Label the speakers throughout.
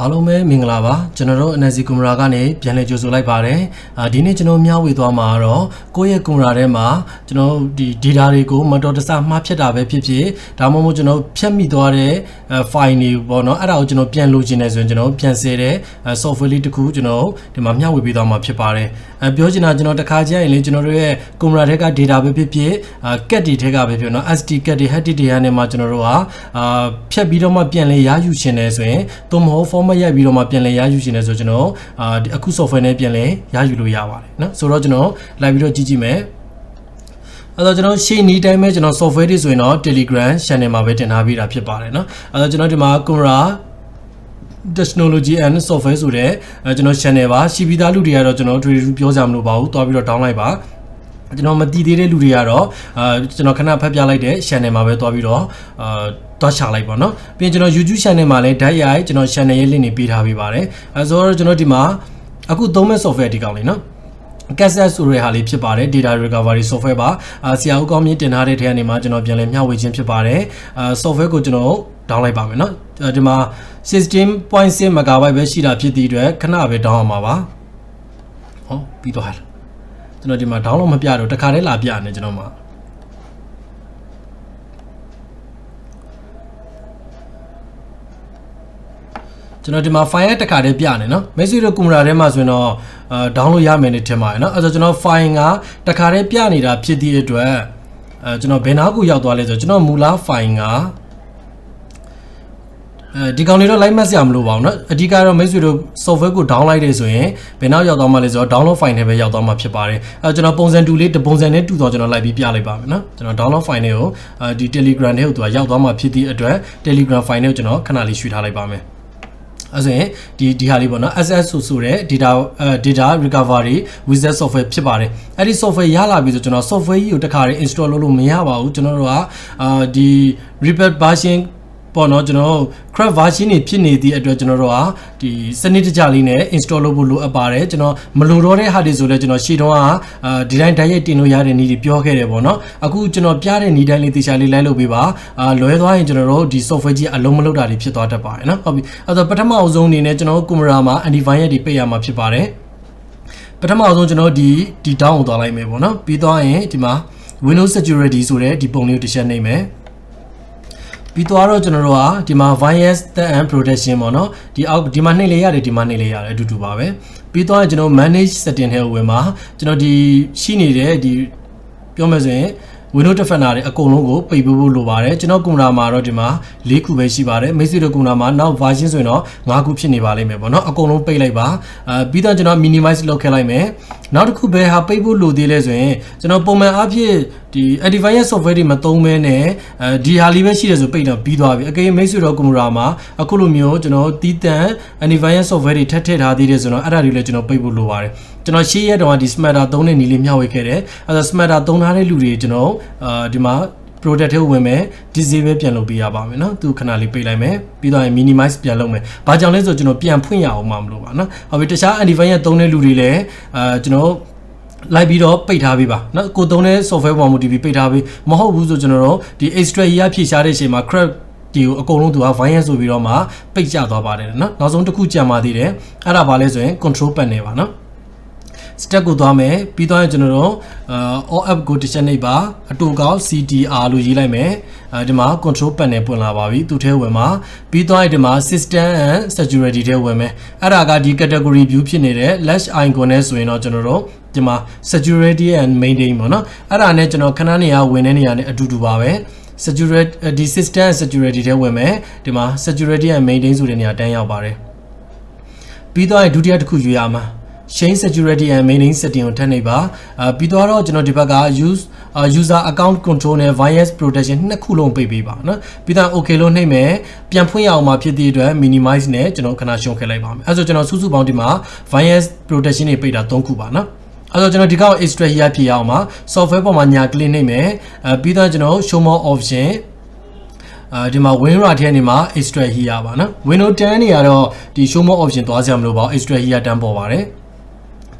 Speaker 1: အားလုံးပဲမင်္ဂလာပါကျွန်တော်တို့ NSC ကွန်မရာကနေပြန်လည်ကြိုဆိုလိုက်ပါတယ်အာဒီနေ့ကျွန်တော်မျှဝေသွားမှာကတော့ကိုယ့်ရဲ့ကွန်မရာထဲမှာကျွန်တော်ဒီ data တွေကိုမတော်တဆမှားဖြတ်တာပဲဖြစ်ဖြစ်ဒါမှမဟုတ်ကျွန်တော်ဖြတ်မိသွားတဲ့ file တွေပေါ့နော်အဲ့ဒါကိုကျွန်တော်ပြန်လိုချင်တယ်ဆိုရင်ကျွန်တော်ပြန်ဆဲတဲ့ software လေးတစ်ခုကျွန်တော်ဒီမှာမျှဝေပေးသွားမှာဖြစ်ပါတယ်ပြောချင်တာကျွန်တော်တစ်ခါကြရင်လေကျွန်တော်တို့ရဲ့ကွန်မရာထဲက data ပဲဖြစ်ဖြစ်အာ cat တွေထဲကပဲဖြစ်နော် SD cat တွေ HT တွေကနေမှကျွန်တော်တို့ကအာဖြတ်ပြီးတော့မှပြန်လဲရယူချင်တယ်ဆိုရင်သို့မဟုတ် format ရိုက်ပြီးတော့မှပြန်လဲရယူချင်တယ်ဆိုကျွန်တော်အာဒီအခု software နဲ့ပြန်လဲရယူလို့ရပါတယ်เนาะဆိုတော့ကျွန်တော်လိုက်ပြီးတော့ကြည့်ကြည့်မယ်အဲ့တော့ကျွန်တော်ရှေ့နီးတိုင်းပဲကျွန်တော် software တွေဆိုရင်တော့ Telegram channel မှာပဲတင်ထားပြီးတာဖြစ်ပါတယ်เนาะအဲ့တော့ကျွန်တော်ဒီမှာ Cora technology and software ဆိုတဲ့အဲကျွန်တော် channel ပါရှိပြီးသားလူတွေကတော့ကျွန်တော် trade ပြောကြမလို့ပါဘူးတွားပြီးတော့ down လိုက်ပါကျွန်တော်မတည်သေးတဲ့လူတွေကတော့အာကျွန်တော်ခဏဖတ်ပြလိုက်တဲ့ channel မှာပဲတွားပြီးတော့အာတွားချလိုက်ပါเนาะပြီးရင်ကျွန်တော် YouTube channel မှာလည်းဓာတ်ရိုက်ကျွန်တော် channel ရဲ့ link တွေပေးထားပေးပါတယ်အဲဆိုတော့ကျွန်တော်ဒီမှာအခုသုံးမဲ့ software ဒီကောင်လေးเนาะ Cassette ဆိုတဲ့ဟာလေးဖြစ်ပါတယ် data recovery software ပါအာဆရာဦးကောင်းမြင့်တင်ထားတဲ့ထဲကနေမှကျွန်တော်ပြန်လည်မျှဝေခြင်းဖြစ်ပါတယ်အာ software ကိုကျွန်တော် down လိုက်ပါမယ်เนาะဒီမှာ 16.6 MB ပဲရှိတာဖြစ်သည့်အတွက်ခဏပဲ down အောင်ပါပါဟောပြီးသွားတယ်ကျွန်တော်ဒီမှာ download မပြတော့တခါတည်းလာပြနေကျွန်တော်မှာကျွန်တော်ဒီမှာ file တစ်ခါတည်းပြနေနော်မိတ်ဆွေတို့ကွန်ပျူတာထဲမှာဆိုရင်တော့အာ download ရမယ်နဲ့ထင်ပါတယ်နော်အဲဆိုကျွန်တော် file ကတစ်ခါတည်းပြနေတာဖြစ်သည့်အတွက်အဲကျွန်တော်ဘယ်နာကိုရောက်သွားလဲဆိုတော့ကျွန်တော်မူလ file က အဲဒီကောင်တွေတော့ live match ရမလို့ပါဘူးเนาะအဓိကတော့မိတ်ဆွေတို့ software ကို download လိုက်တယ်ဆိုရင်ဘယ်နောက်ရောက်သွားမှလဲဆိုတော့ download file နဲ့ပဲရောက်သွားမှာဖြစ်ပါတယ်အဲကျွန်တော်ပုံစံတူလေးတပုံစံနဲ့တူတော့ကျွန်တော်လိုက်ပြီးပြလိုက်ပါမယ်เนาะကျွန်တော် download file နဲ့ကိုအဲဒီ Telegram ထဲကိုသူကရောက်သွားမှာဖြစ်သည့်အတွက် Telegram file နဲ့ကိုကျွန်တော်ခဏလေးရွှေ့ထားလိုက်ပါမယ်အဲဆိုရင်ဒီဒီဟာလေးပေါ့နော် SS ဆိုဆိုတဲ့ data အဲ data recovery wizard software ဖြစ်ပါတယ်အဲ့ဒီ software ရလာပြီဆိုကျွန်တော် software ကြီးကိုတစ်ခါလေး install လုပ်လို့မရပါဘူးကျွန်တော်တို့ကအာဒီ repair version ပေါ့နော်ကျွန်တော်တို့ crack version တွေဖြစ်နေသည့်အတွက်ကျွန်တော်တို့ကဒီစနစ်တကျလေးနဲ့ install လုပ်ဖို့လိုအပ်ပါတယ်ကျွန်တော်မလိုတော့တဲ့ဟာတွေဆိုလဲကျွန်တော်ရှေ့တုန်းကအာဒီတိုင်းတိုက်ရိုက်တင်လို့ရတဲ့နည်းတွေပြောခဲ့တယ်ပေါ့နော်အခုကျွန်တော်ပြတဲ့နည်းတိုင်းလေးတေချာလေးလိုက်လုပ်ပေးပါအာလွဲသွားရင်ကျွန်တော်တို့ဒီ software ကြီးအလုံးမလုပ်တာတွေဖြစ်သွားတတ်ပါတယ်နော်ဟုတ်ပြီအဲ့တော့ပထမအဆုံးအနေနဲ့ကျွန်တော်တို့ camera မှာ antivirus တွေပိတ်ရမှာဖြစ်ပါတယ်ပထမအဆုံးကျွန်တော်ဒီဒီ down ကိုသွားလိုက်မယ်ပေါ့နော်ပြီးသွားရင်ဒီမှာ Windows Security ဆိုတဲ့ဒီပုံလေးကိုတစ်ချက်နှိပ်မယ် ပြီးတော့တော့ကျွန်တော်တို့ကဒီမှာ virus threat and protection ပေါ့နော်ဒီအောက်ဒီမှာနှိပ်လေရတယ်ဒီမှာနှိပ်လေရတယ်အတူတူပါပဲပြီးတော့ကျွန်တော် manage setting ထဲကိုဝင်မှာကျွန်တော်ဒီရှိနေတဲ့ဒီပြောမယ်ဆိုရင် Windows Defender တွေအကုန်လုံးကိုပိတ်ပေးဖို့လိုပါတယ်ကျွန်တော်ကွန်ပျူတာမှာတော့ဒီမှာ၄ခုပဲရှိပါတယ်မိတ်ဆွေတို့ကွန်ပျူတာမှာနောက် version ဆိုရင်တော့၅ခုဖြစ်နေပါလိမ့်မယ်ပေါ့နော်အကုန်လုံးပိတ်လိုက်ပါအဲပြီးတော့ကျွန်တော် minimize လုပ်ခဲ့လိုက်မယ်နောက်တစ်ခုပဲဟာပိတ်ဖို့လိုသေးလဲဆိုရင်ကျွန်တော်ပုံမှန်အဖြစ်ဒီ antivirus software တွေမသုံးဘဲနဲ့အဲဒီဟာလေးပဲရှိတယ်ဆိုပိတ်တော့ပြီးသွားပြီအကယ်မိတ်ဆွေတို့ကွန်ပျူတာမှာအခုလိုမျိုးကျွန်တော်တီးတန့် antivirus software တွေထပ်ထည့်ထားသေးတယ်ဆိုတော့အဲ့ဒါတွေလည်းကျွန်တော်ပိတ်ဖို့လိုပါတယ် ကျွန်တော်ရှေ့ရက်တော့ဒီ smarter သုံးတဲ့နည်းလေးမျှဝေခဲ့တယ်အဲဒါ smarter သုံးထားတဲ့လူတွေကျွန်တော်အာဒီမှာ product ထဲဝင်မယ် disable ပြန်လုပ်ပေးရပါမယ်เนาะသူခဏလေးပိတ်လိုက်မယ်ပြီးတော့ရင် minimize ပြန်လုပ်မယ်ဘာကြောင့်လဲဆိုကျွန်တော်ပြန်ဖွင့်ရအောင်မှမလို့ပါเนาะဟုတ်ပြီတခြား antivirus သုံးတဲ့လူတွေလည်းအာကျွန်တော်လိုက်ပြီးတော့ပိတ်ထားပေးပါเนาะကိုသုံးတဲ့ software ပေါ်မှာ TV ပိတ်ထားပေးမဟုတ်ဘူးဆိုကျွန်တော်တို့ဒီ extra ရဖြည့်ရှားတဲ့အချိန်မှာ crack ဒီကိုအကုန်လုံးသူက virus ဆိုပြီးတော့မှပိတ်ကျသွားပါတယ်เนาะနောက်ဆုံးတစ်ခုကြံပါသေးတယ်အဲ့ဒါဘာလဲဆိုရင် control panel ပါเนาะ step ကိုသွားမယ်ပြီးသွားရင်ကျွန်တော်တို့အာ all app ကိုတစ်ချက်နှိပ်ပါအတူကောက် CTR လို့ရေးလိုက်မယ်အဲဒီမှာ control panel ပွင့်လာပါပြီသူထဲဝင်မှာပြီးသွားရင်ဒီမှာ system and security ထဲဝင်မယ်အဲ့ဒါကဒီ category view ဖြစ်နေတဲ့ lash icon နဲ့ဆိုရင်တော့ကျွန်တော်တို့ဒီမှာ security and maintain ပေါ့နော်အဲ့ဒါနဲ့ကျွန်တော်ခဏနေရဝင်တဲ့နေရာနဲ့အတူတူပါပဲ security ဒီ system and security ထဲဝင်မယ်ဒီမှာ security and maintain ဆိုတဲ့နေရာတန်းရောက်ပါတယ်ပြီးသွားရင်ဒုတိယတစ်ခုယူရမှာ Chain Security and Maintain Setting ကိုထပ်နှိပ်ပါအာပြီးတော့ကျွန်တော်ဒီဘက်က use user account control နဲ့ virus protection နှစ်ခုလုံးပိတ်ပေးပါနော်ပြီးတော့ okay လို့နှိပ်မယ်ပြန်ဖွင့်ရအောင်မှာဖြစ်တဲ့အတွက် minimize နဲ့ကျွန်တော်ခဏရှုံးခဲ့လိုက်ပါမယ်အဲဆိုကျွန်တော်စုစုပေါင်းဒီမှာ virus protection တွေပိတ်တာ၃ခုပါနော်အဲ့တော့ကျွန်တော်ဒီကောက် extra here ဖြစ်ရအောင်ပါ software ပေါ်မှာညာ click နှိပ်မယ်အဲပြီးတော့ကျွန်တော် show more option အဲဒီမှာ WinRAR ထဲနေမှာ extra here ပါနော် Windows 10နေရတော့ဒီ show more option သွားစရာမလိုပါဘူး extra here တန်းပေါ်ပါတယ်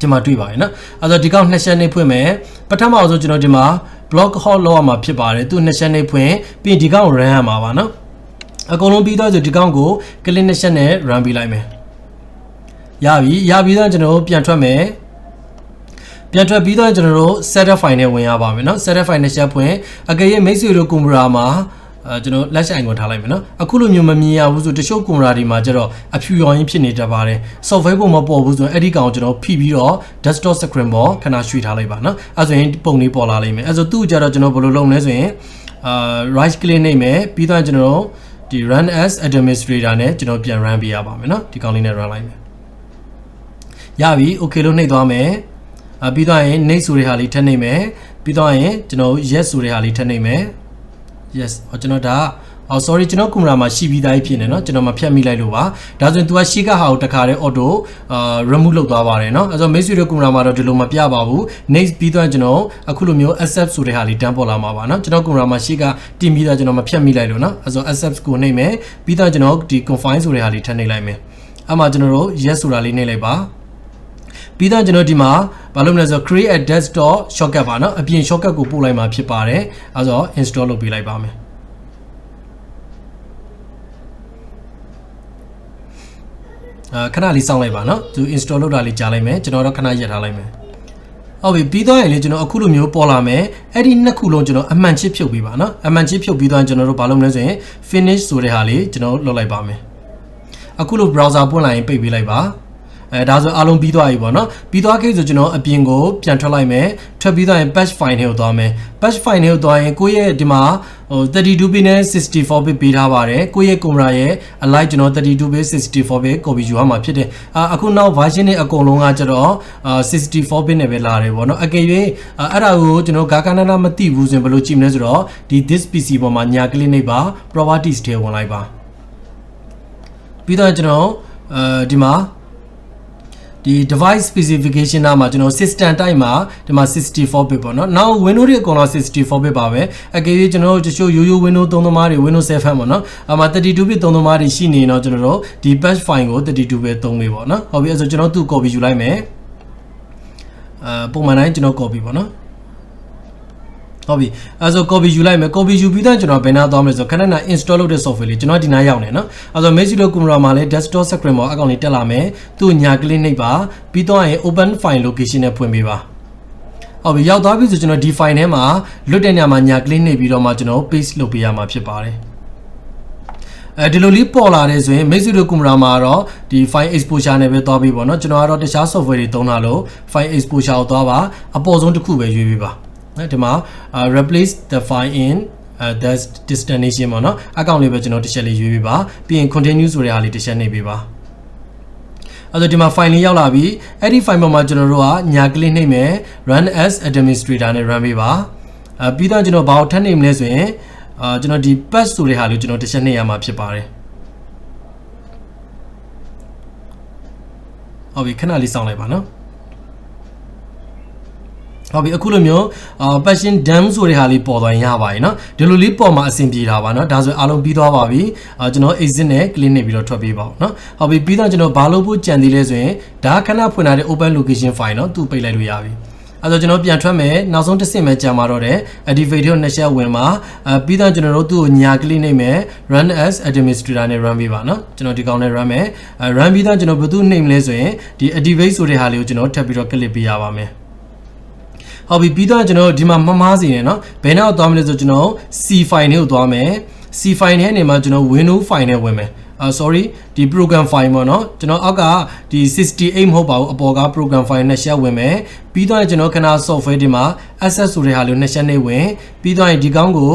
Speaker 1: ဒီမှာတွေ့ပါရဲ့နော်အဲ့တော့ဒီကောင်နှစ်ချက်နေဖွင့်မယ်ပထမအောင်ဆုံးကျွန်တော်ဒီမှာ block hot လောက်ရမှာဖြစ်ပါတယ်သူနှစ်ချက်နေဖွင့်ပြီးဒီကောင် run ရမှာပါနော် အကုန်လုံးပြီးသွားဆိုဒီကောင်ကို click နှစ်ချက်နဲ့ run ပေးလိုက်မယ်ရပြီရပြီးတော့ကျွန်တော်တို့ပြန်ထွက်မယ်ပြန်ထွက်ပြီးတော့ကျွန်တော်တို့ setup file နဲ့ဝင်ရပါမယ်เนาะ setup file နဲ့ချက်ဖွင့်အကယ်၍မိတ်ဆွေတို့ကွန်ပျူတာမှာ အဲကျွန်တော်လက်ရှိ icon ထားလိုက်မယ်နော်အခုလိုမျိုးမမြင်ရဘူးဆိုတချို့ကွန်ရာဒီမှာကျတော့အဖြူရောင်ရင်းဖြစ်နေတတ်ပါတယ် software ပုံမပေါ်ဘူးဆိုရင်အဲ့ဒီကောင်ကိုကျွန်တော်ဖိပြီးတော့ desktop screen ပေါ်ခဏရွှေ့ထားလိုက်ပါနော်အဲဆိုရင်ပုံလေးပေါ်လာလိမ့်မယ်အဲဆိုသူ့ကျတော့ကျွန်တော်ဘယ်လိုလုပ်မလဲဆိုရင်အာ right click နှိပ်မယ်ပြီးတော့ကျွန်တော်ဒီ run as administrator နဲ့ကျွန်တော်ပြန် run ပေးရပါမယ်နော်ဒီကောင်လေးနဲ့ run လိုက်မယ်ရပြီ okay လို့နှိပ်သွားမယ်အပြီးတော့ရင် next ဆိုတဲ့ဟာလေးထည့်နှိပ်မယ်ပြီးတော့ရင်ကျွန်တော် yes ဆိုတဲ့ဟာလေးထည့်နှိပ်မယ် yes ဟောကျွန်တော်ဒါအော် sorry ကျွန်တော်ကွန်ပျူတာမှာရှိပြီးသားဖြစ်နေเนาะကျွန်တော်မဖြတ်မိလိုက်လို့ပါဒါဆိုရင် तू ကရှိကဟာကိုတခါတည်း auto အာ remove လုပ်သွားပါတယ်เนาะအဲဆိုမိတ်ဆွေတို့ကွန်ပျူတာမှာတော့ဒီလိုမပြပါဘူး next ပြီးတော့ကျွန်တော်အခုလိုမျိုး accept ဆိုတဲ့ဟာလေးတန်းပေါ်လာမှာပါเนาะကျွန်တော်ကွန်ပျူတာမှာရှိကတင်ပြီးတော့ကျွန်တော်မဖြတ်မိလိုက်လို့เนาะအဲဆို accept ကိုနှိပ်မယ်ပြီးတော့ကျွန်တော်ဒီ confine ဆိုတဲ့ဟာလေးထပ်နှိပ်လိုက်မယ်အဲ့မှာကျွန်တော်တို့ yes ဆိုတာလေးနှိပ်လိုက်ပါ ပြီးတော့ကျွန်တော်ဒီမှာဘာလို့မလဲဆိုတော့ create a desktop shortcut ပါနော်အပြင် shortcut ကိုပို့လိုက်မှာဖြစ်ပါတယ်အဲဆို install လုပ်ပေးလိုက်ပါမယ်အာခဏလေးစောင့်လိုက်ပါနော်သူ install လုပ်တာလေးကြားလိုက်မယ်ကျွန်တော်တော့ခဏရပ်ထားလိုက်မယ်ဟုတ်ပြီပြီးသွားရင်လေကျွန်တော်အခုလိုမျိုးပေါ်လာမယ်အဲ့ဒီနှစ်ခုလုံးကျွန်တော်အမှန်ချစ်ဖြုတ်ပေးပါနော်အမှန်ချစ်ဖြုတ်ပြီးသွားရင်ကျွန်တော်တို့ဘာလုပ်မလဲဆိုရင် finish ဆိုတဲ့ဟာလေးကျွန်တော်လုပ်လိုက်ပါမယ်အခုလို browser ပွင့်လာရင်ပိတ်ပေးလိုက်ပါ အဲဒါဆိုအားလုံးပြီးသွားပြီပေါ့နော်ပြီးသွားခဲ့ဆိုကျွန်တော်အပြင်ကိုပြန်ထွက်လိုက်မယ်ထွက်ပြီးသွားရင် patch file တွေကိုသွားမယ် patch file တွေကိုသွားရင်ကိုယ့်ရဲ့ဒီမှာဟို32 bit နဲ့64 bit ပေးထားပါတယ်ကိုယ့်ရဲ့ကွန်ပျူတာရဲ့ alike ကျွန်တော်32 bit 64 bit copy ယူရမှာဖြစ်တယ်အာအခုနောက် version တွေအကုန်လုံးကကျတော့အာ64 bit နဲ့ပဲလာတယ်ပေါ့နော်အကယ်၍အဲ့ဒါကိုကျွန်တော်ဂါကနနာမသိဘူးဆိုရင်ဘယ်လိုကြည့်မလဲဆိုတော့ဒီ this PC ပေါ်မှာညာ click နှိပ်ပါ properties တွေဝင်လိုက်ပါပြီးတော့ကျွန်တော်အဲဒီမှာ ဒီ device specification နားမှာကျွန်တော် system type မှာဒီမှာ64 bit ပေါ့နော်။ now Windows တွေအကုန်လုံး64 bit ပါပဲ။အကယ်၍ကျွန်တော်တို့တချို့ရိုးရိုး Windows သုံးသမားတွေ Windows 7ပေါ့နော်။အမှ32 bit သုံးသမားတွေရှိနေရင်တော့ကျွန်တော်တို့ဒီ patch file ကို32 bit သုံးပေးပေါ့နော်။ဟုတ်ပြီအဲဆိုကျွန်တော်သူ့ copy ယူလိုက်မယ်။အဲပုံမှန်တိုင်းကျွန်တော် copy ပေါ့နော်။ ဟုတ်ပြီအဲဆို copy ယူလိုက်မယ် copy ယူပြီးတော့ကျွန်တော်ဘယ်နာသွားမလဲဆိုတော့ခဏနာ install လုပ်တဲ့ software လေးကျွန်တော်ဒီနားရောက်နေနော်အဲဆို Messi တို့ computer မှာလည်း desktop screen ပေါ်အကောင့်လေးတက်လာမယ်သူ့ညာ click နှိပ်ပါပြီးတော့ရင် open file location နဲ့ဖွင့်ပေးပါဟုတ်ပြီရောက်သွားပြီဆိုကျွန်တော်ဒီ file ထဲမှာလွတ်တဲ့နေရာမှာညာ click နှိပ်ပြီးတော့မှကျွန်တော် paste လုပ်ပေးရမှာဖြစ်ပါတယ်အဲဒီလိုလေးပေါ်လာတယ်ဆိုရင်မိတ်ဆွေတို့ကွန်ပျူတာမှာတော့ဒီ file exposure နဲ့ပဲသွားပြီးပေါ့နော်ကျွန်တော်ကတော့တခြား software တွေသုံးတာလို့ file exposure ကိုသွားပါအပေါ်ဆုံးတစ်ခုပဲရွေးပေးပါ နော်ဒီမှာ replace the file in uh, the destination ပေါ့နော်အကောင့်လေးပဲကျွန်တော်တစ်ချက်လေးရွေးပေးပါပြီးရင် continue ဆိုတဲ့ဟာလေးတစ်ချက်နှိပ်ပေးပါအဲ့တော့ဒီမှာ file လေးရောက်လာပြီအဲ့ဒီ file ပေါ်မှာကျွန်တော်တို့ကညာ click နှိပ်မယ် run as administrator နဲ့ run ပေးပါအပြီးတော့ကျွန်တော်ဘာကိုထပ်နှိပ်မလဲဆိုရင်အာကျွန်တော်ဒီ patch ဆိုတဲ့ဟာလေးကျွန်တော်တစ်ချက်နှိပ်ရမှာဖြစ်ပါတယ်ဟုတ်ပြီခဏလေးစောင့်လိုက်ပါနော် ဟုတ်ပြီအခုလိုမျိုးအာ passion dam ဆိုတဲ့ဟာလေးပေါ်သွားရင်ရပါပြီเนาะဒီလိုလေးပေါ်မှာအဆင်ပြေတာပါเนาะဒါဆိုအားလုံးပြီးသွားပါပြီအာကျွန်တော် exit နဲ့ clean နေပြီးတော့ထွက်ပေးပါအောင်เนาะဟုတ်ပြီပြီးတော့ကျွန်တော်ဘာလို့ဖို့ကြံသေးလဲဆိုရင်ဒါခဏဖွင့်ထားတဲ့ open location file เนาะသူပိတ်လိုက်လို့ရပြီအဲဆိုကျွန်တော်ပြန်ထွက်မယ်နောက်ဆုံးတစ်ဆင့်ပဲကြာမှာတော့တယ် activate ကိုနှစ်ချက်ဝင်မှာအဲပြီးတော့ကျွန်တော်တို့သူ့ကိုညာ click နှိပ်မယ် run as administrator နဲ့ run ပေးပါเนาะကျွန်တော်ဒီကောင်နဲ့ run မယ်အဲ run ပြီးတော့ကျွန်တော်ဘယ်သူနှိပ်မလဲဆိုရင်ဒီ activate ဆိုတဲ့ဟာလေးကိုကျွန်တော်ထပ်ပြီးတော့ click ပေးရပါမယ် ဟုတ်ပြီပြီးတော့ကျွန်တော်တို့ဒီမှာမမားစီနေနော်ဘယ်နောက်သွားမလဲဆိုကျွန်တော် C file နဲ့ကိုသွားမယ် C file ထဲနေမှာကျွန်တော် window file နဲ့ဝင်မယ်အာ sorry ဒီ program file ပေါ့နော်ကျွန်တော်အောက်ကဒီ68မဟုတ်ပါဘူးအပေါ်က program file နဲ့ share ဝင်မယ်ပြီးတော့ကျွန်တော်ခဏ software ဒီမှာ access ဆိုတဲ့ဟာလေးနဲ့ share နေဝင်ပြီးတော့ဒီကောင်းကို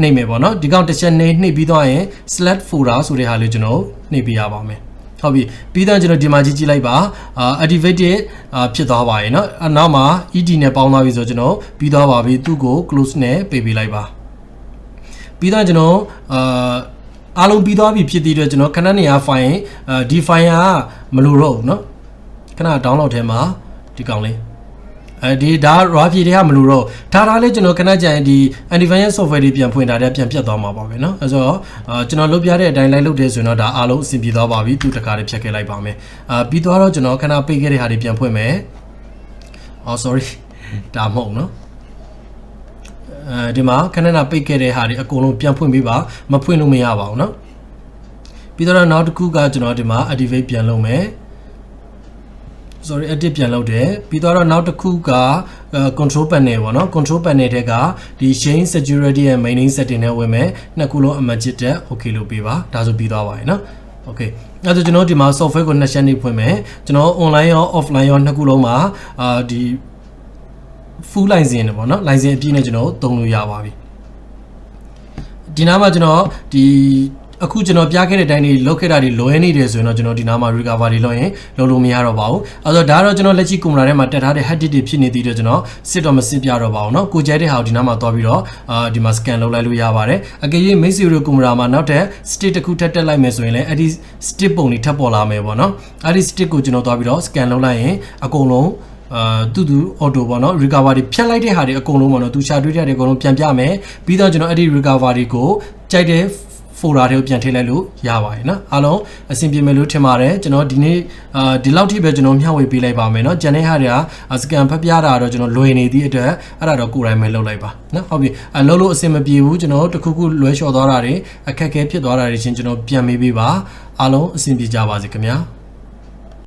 Speaker 1: နှိပ်မယ်ပေါ့နော်ဒီကောင်းတစ်ချက်နှိပ်နှိပ်ပြီးတော့ရင် slash folder ဆိုတဲ့ဟာလေးကျွန်တော်နှိပ်ပြရပါမယ် ဟုတ်ပြီပြီးတော့ကျွန်တော်ဒီမှာကြည့်ကြည့်လိုက်ပါအာ activated အာဖြစ်သွားပါရဲ့เนาะအနောက်မှာ ed နဲ့ပေါင်းသွားပြီဆိုတော့ကျွန်တော်ပြီးသွားပါပြီသူ့ကို close နဲ့ပိတ်ပေးလိုက်ပါပြီးတော့ကျွန်တော်အာအားလုံးပြီးသွားပြီဖြစ်တဲ့အတွက်ကျွန်တော်ခဏနေရ file အာဒီ file ကမလိုတော့ဘူးเนาะခဏ download ထဲမှာဒီကောင်လေး အဲဒီဒါ raw ဖြည့်တွေကမလို့တော့ဒါဒါလေးကျွန်တော်ခဏကြာရင်ဒီ antivirus software တွေပြန်ဖွင့်တာတဲ့ပြန်ပြတ်သွားမှာပါပဲเนาะအဲဆိုတော့အာကျွန်တော်လုပ်ပြတဲ့အတိုင်းလိုက်လုပ်တယ်ဆိုရင်တော့ဒါအားလုံးအဆင်ပြေသွားပါပြီသူတခါလေးဖြတ်ခဲ့လိုက်ပါမယ်အာပြီးသွားတော့ကျွန်တော်ခဏပိတ်ခဲ့တဲ့ဟာတွေပြန်ဖွင့်မယ်အော် sorry ဒါမဟုတ်เนาะအဲဒီမှာခဏနာပိတ်ခဲ့တဲ့ဟာတွေအကုန်လုံးပြန်ဖွင့်ပေးပါမဖွင့်လို့မရပါဘူးเนาะ ပြီးတော့နောက်တစ်ခုကကျွန်တော်ဒီမှာ activate ပြန်လုပ်မယ် sorry edit ပြန်လုပ်တယ်ပြီးတော့နောက်တစ်ခုကအဲ control panel ပေါ့နော် control panel ထဲကဒီ Shane security ရဲ့ main setting နဲ့ဝင်မယ်နှစ်ခုလုံးအမှန်ချစ်တဲ့ okay လို့ပေးပါဒါဆိုပြီးသွားပါပြီနော် okay အဲ့တော့ကျွန်တော်ဒီမှာ software ကိုနှစ်ချက်နေဖွင့်မယ်ကျွန်တော် online ရော offline ရောနှစ်ခုလုံးမှာအာဒီ full license နဲ့ပေါ့နော် license အပြည့်နဲ့ကျွန်တော်သုံးလို့ရပါပြီဒီနားမှာကျွန်တော်ဒီ အခုကျွန်တော်ပြခဲ့တဲ့အတိုင်းတွေလောက်ခဲ့တာတွေလွဲနေတယ်ဆိုရင်တော့ကျွန်တော်ဒီနားမှာ recover တွေလုပ်ရင်လုပ်လို့မရတော့ပါဘူးအဲဆိုဒါတော့ကျွန်တော်လက်ရှိကွန်ပျူတာထဲမှာတက်ထားတဲ့ hard disk တွေဖြစ်နေသေးတယ်ကျွန်တော်စစ်တော့မစစ်ပြတော့ပါဘူးเนาะကိုကြိုက်တဲ့ဟာကိုဒီနားမှာသွားပြီးတော့အာဒီမှာ scan လုပ်လိုက်လို့ရပါတယ်အကယ်၍ Mate Zero ကွန်ပျူတာမှာနောက်ထပ် stick တစ်ခုထပ်တက်လိုက်မယ်ဆိုရင်လည်းအဲ့ဒီ stick ပုံတွေထပ်ပေါ်လာမယ်ပေါ့เนาะအဲ့ဒီ stick ကိုကျွန်တော်သွားပြီးတော့ scan လုပ်လိုက်ရင်အကုန်လုံးအာတူတူ auto ပေါ့နော် recover တွေဖြတ်လိုက်တဲ့ဟာတွေအကုန်လုံးပေါ့နော်သူရှာတွေ့တဲ့ဟာတွေအကုန်လုံးပြန်ပြမယ်ပြီးတော့ကျွန်တော်အဲ့ဒီ recover တွေကိုကြိုက်တဲ့ folder တွေကိုပြန်ထည့်လိုက်လို့ရပါတယ်နော်အားလုံးအဆင်ပြေမယ်လို့ထင်ပါတယ်ကျွန်တော်ဒီနေ့အာဒီလောက်ထိပဲကျွန်တော်မျှဝေပေးလိုက်ပါမယ်နော်ကျန်တဲ့ဟာတွေကစကန်ဖတ်ပြတာတော့ကျွန်တော်လွယ်နေသည့်အတွက်အဲ့ဒါတော့ကိုယ်တိုင်ပဲလုပ်လိုက်ပါနော်ဟုတ်ပြီအလုပ်လို့အဆင်မပြေဘူးကျွန်တော်တခုခုလွဲလျှော်သွားတာတွေအခက်အခဲဖြစ်သွားတာတွေချင်းကျွန်တော်ပြန်မေးပေးပါအားလုံးအဆင်ပြေကြပါစေခင်ဗျာ